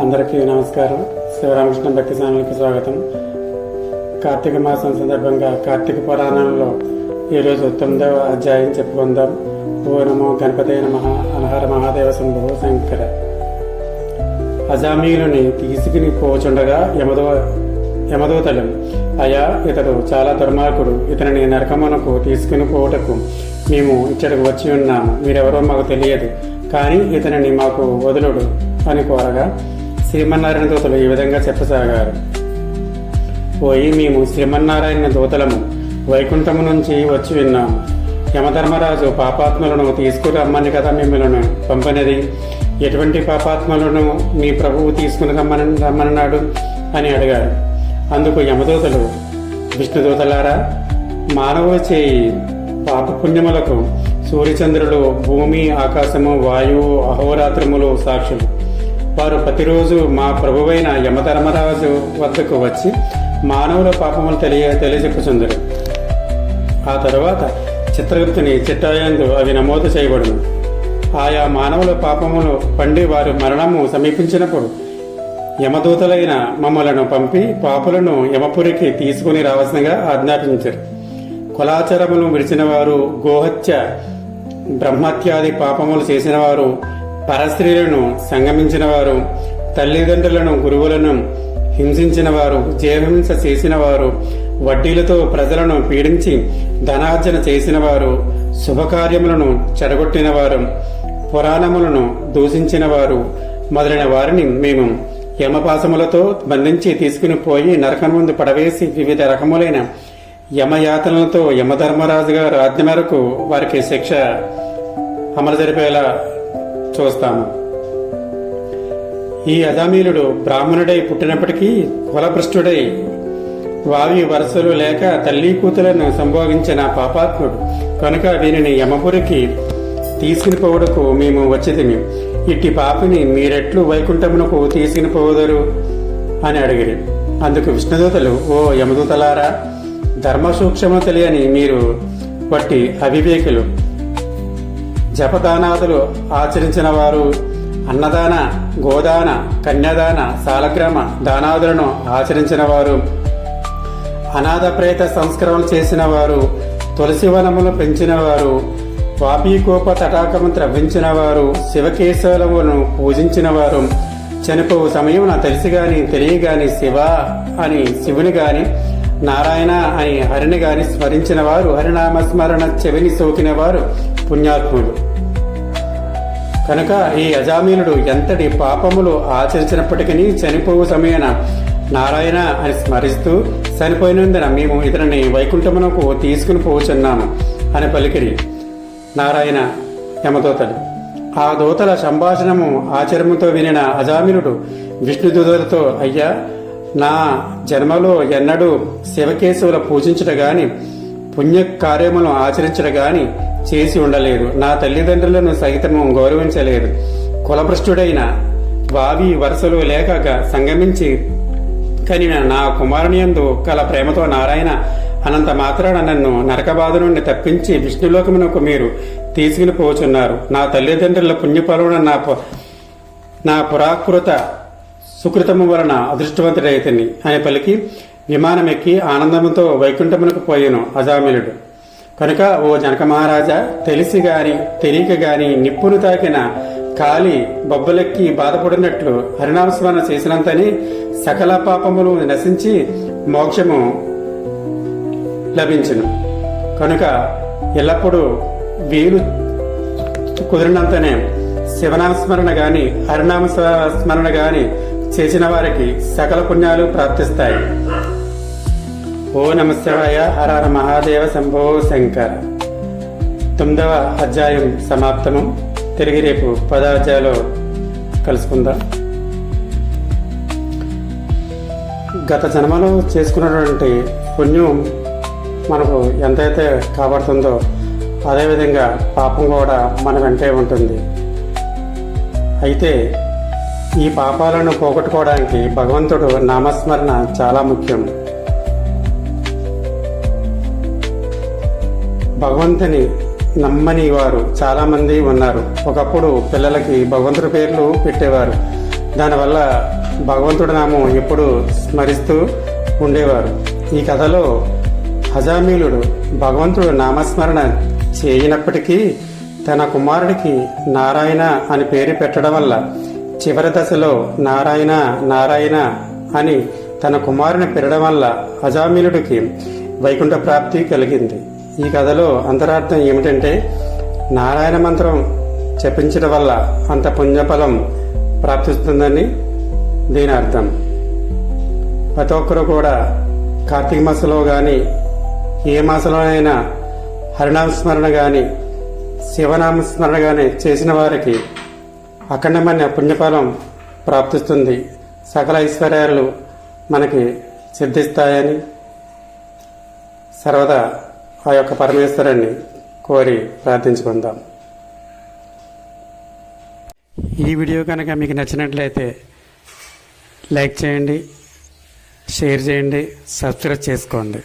అందరికీ నమస్కారం. శివరామకృష్ణ భక్తి ఛానల్కి స్వాగతం. కార్తీక మాసం సందర్భంగా కార్తీక పురాణంలో ఈరోజు తొమ్మిదవ అధ్యాయం చెప్పుకుందాం. ఓ నమో గణపతి నమ. అనహర మహాదేవ శంభు శంకర. అజామీలుని తీసుకుని పోచుండగా యమదో యమదూతలు అయా ఇతడు చాలా దుర్మార్గుడు. ఇతనిని నరకమునకు తీసుకుని పోవటకు మేము ఇచ్చడికి వచ్చి ఉన్నాము. మీరెవరో మాకు తెలియదు. కానీ ఇతనిని మాకు వదులుడు అని కోరగా శ్రీమన్నారాయణ దూతలు ఈ విధంగా చెప్పసాగారు. పోయి మేము శ్రీమన్నారాయణ దూతలము వైకుంఠము నుంచి వచ్చి విన్నాము. యమధర్మరాజు పాపాత్మలను తీసుకురమ్మని కదా మిమ్మల్ని పంపనిది. ఎటువంటి పాపాత్మలను మీ ప్రభువు తీసుకుని రమ్మని రమ్మన్నాడు? అని అడిగారు. అందుకు యమదూతలు విష్ణుదూతలారా మానవ చేయి పాపపుణ్యములకు సూర్యచంద్రులు భూమి ఆకాశము వాయువు అహోరాత్రములు సాక్షులు. వారు ప్రతిరోజు మా ప్రభువైన యమధర్మరాజు వద్దకు వచ్చి మానవుల పాపములు తెలియ తెలియజెప్పుచుందరు. ఆ తరువాత చిత్రగుప్తుని చిట్టాయందు అవి నమోదు చేయబడును. ఆయా మానవుల పాపములు పండి వారు మరణము సమీపించినప్పుడు యమదూతలైన మమ్మలను పంపి పాపులను యమపురికి తీసుకుని రావాల్సిందిగా ఆజ్ఞాపించారు. కులాచారములు విడిచిన వారు గోహత్య బ్రహ్మత్యాది పాపములు చేసిన వారు పరస్త్రీలను సంగమించిన వారు తల్లిదండ్రులను గురువులను హింసించిన వారు జీవహింస చేసిన వారు వడ్డీలతో ప్రజలను పీడించి ధనార్జన చేసిన వారు శుభకార్యములను చెడగొట్టిన వారు పురాణములను దూషించిన వారు మొదలైన వారిని మేము యమపాసములతో బంధించి తీసుకుని పోయి నరకం ముందు పడవేసి వివిధ రకములైన యమయాతనలతో యమధర్మరాజు గారు ఆజ్ఞ మేరకు వారికి శిక్ష అమలు జరిపేలా చూస్తాము. ఈ అదామీలుడు బ్రాహ్మణుడై పుట్టినప్పటికీ కులభ్రష్టుడై వావి వరుసలు లేక తల్లి కూతులను సంభోగించిన పాపాత్ముడు. కనుక వీనిని యమపురికి తీసుకునిపోవడకు మేము వచ్చితిమి. ఇట్టి పాపిని మీరెట్లు వైకుంఠమునకు తీసుకునిపోదరు అని అడిగిరి. అందుకు విష్ణుదూతలు ఓ యమదూతలారా ధర్మ సూక్ష్మము తెలియని మీరు వట్టి అవివేకులు. జపదానాదులు ఆచరించిన వారు అన్నదాన గోదాన కన్యాదాన సాలగ్రామ దానాదులను ఆచరించిన వారు. అనాథ ప్రేత సంస్కరణలు చేసిన వారు తులసి వనములు పెంచిన వారు వాపీకోప తటాకము త్రవ్వించిన వారు శివకేశవులను పూజించిన వారు. చనిపోవు సమయమున తెలిసి గాని తెలియగాని శివ అని శివుని గాని నారాయణ అని హరిని గాని స్మరించిన వారు హరినామస్మరణ చెవిని సోకిన వారు పుణ్యాత్ముడు. కనుక ఈ అజామీనుడు ఎంతటి పాపములు ఆచరించినప్పటికీ చనిపోవు సమయాన నారాయణ అని స్మరిస్తూ చనిపోయినందున మేము ఇతనిని వైకుంఠమునకు తీసుకుని పోచున్నాము అని పలికిరి నారాయణ యమదూతలు. ఆ దూతల సంభాషణము ఆచరణతో వినిన అజామినుడు విష్ణుదూతలతో అయ్యా నా జన్మలో ఎన్నడూ శివకేశవుల పూజించట గాని పుణ్యకార్యములను ఆచరించట గాని చేసి ఉండలేదు నా తల్లిదండ్రులను సహితము గౌరవించలేదు కులభ్రష్టుడైన వావి వరుసలు లేక సంగమించి కనిన నా కుమారునియందు కల ప్రేమతో నారాయణ అనంత మాత్రాన నన్ను నరకబాధ నుండి తప్పించి విష్ణులోకమునకు మీరు తీసుకుని పోచున్నారు. నా తల్లిదండ్రుల పుణ్యఫలమున నా నా పురాకృత సుకృతము వలన అదృష్టవంతుడైతని అని పలికి విమానమెక్కి ఆనందముతో వైకుంఠమునకు పోయాను అజామిలుడు కనుక ఓ జనక మహారాజా తెలిసి గాని తెలియక గాని నిప్పును తాకిన కాలి బొబ్బలెక్కి బాధపడినట్లు హరినామస్మరణ చేసినంతని సకల పాపములు నశించి మోక్షము లభించును. కనుక ఎల్లప్పుడూ వీలు కుదిరినంతనే శివనామస్మరణ గాని హరినామ స్మరణ గాని చేసిన వారికి సకల పుణ్యాలు ప్రాప్తిస్తాయి. ఓ నమశివాయ హరహర మహాదేవ శంభో శంకర. తొమ్మిదవ అధ్యాయం సమాప్తము. తిరిగి రేపు పదో అధ్యాయంలో కలుసుకుందాం. గత జన్మలో చేసుకున్నటువంటి పుణ్యం మనకు ఎంతైతే కాబడుతుందో అదేవిధంగా పాపం కూడా మన వెంటే ఉంటుంది. అయితే ఈ పాపాలను పోగొట్టుకోవడానికి భగవంతుడు నామస్మరణ చాలా ముఖ్యం. భగవంతుని నమ్మని వారు చాలామంది ఉన్నారు. ఒకప్పుడు పిల్లలకి భగవంతుడి పేర్లు పెట్టేవారు. దానివల్ల భగవంతుడి నామం ఎప్పుడు స్మరిస్తూ ఉండేవారు. ఈ కథలో అజామీలుడు భగవంతుడు నామస్మరణ చేయనప్పటికీ తన కుమారుడికి నారాయణ అని పేరు పెట్టడం వల్ల చివరి దశలో నారాయణ నారాయణ అని తన కుమారుని పెరగడం వల్ల అజామీలుడికి వైకుంఠ ప్రాప్తి కలిగింది. ఈ కథలో అంతరార్థం ఏమిటంటే నారాయణ మంత్రం జపించడం వల్ల అంత పుణ్యఫలం ప్రాప్తిస్తుందని దీని అర్థం. ప్రతి ఒక్కరూ కూడా కార్తీక మాసంలో కానీ ఏ మాసంలోనైనా హరినామస్మరణ కానీ శివనామస్మరణ కానీ చేసిన వారికి అఖండమైన పుణ్యఫలం ప్రాప్తిస్తుంది. సకల ఐశ్వర్యాలు మనకి సిద్ధిస్తాయని. సర్వదా ఆ యొక్క పరమేశ్వరుణ్ణి కోరి ప్రార్థించుకుందాం. ఈ వీడియో కనుక మీకు నచ్చినట్లయితే లైక్ చేయండి షేర్ చేయండి సబ్స్క్రైబ్ చేసుకోండి.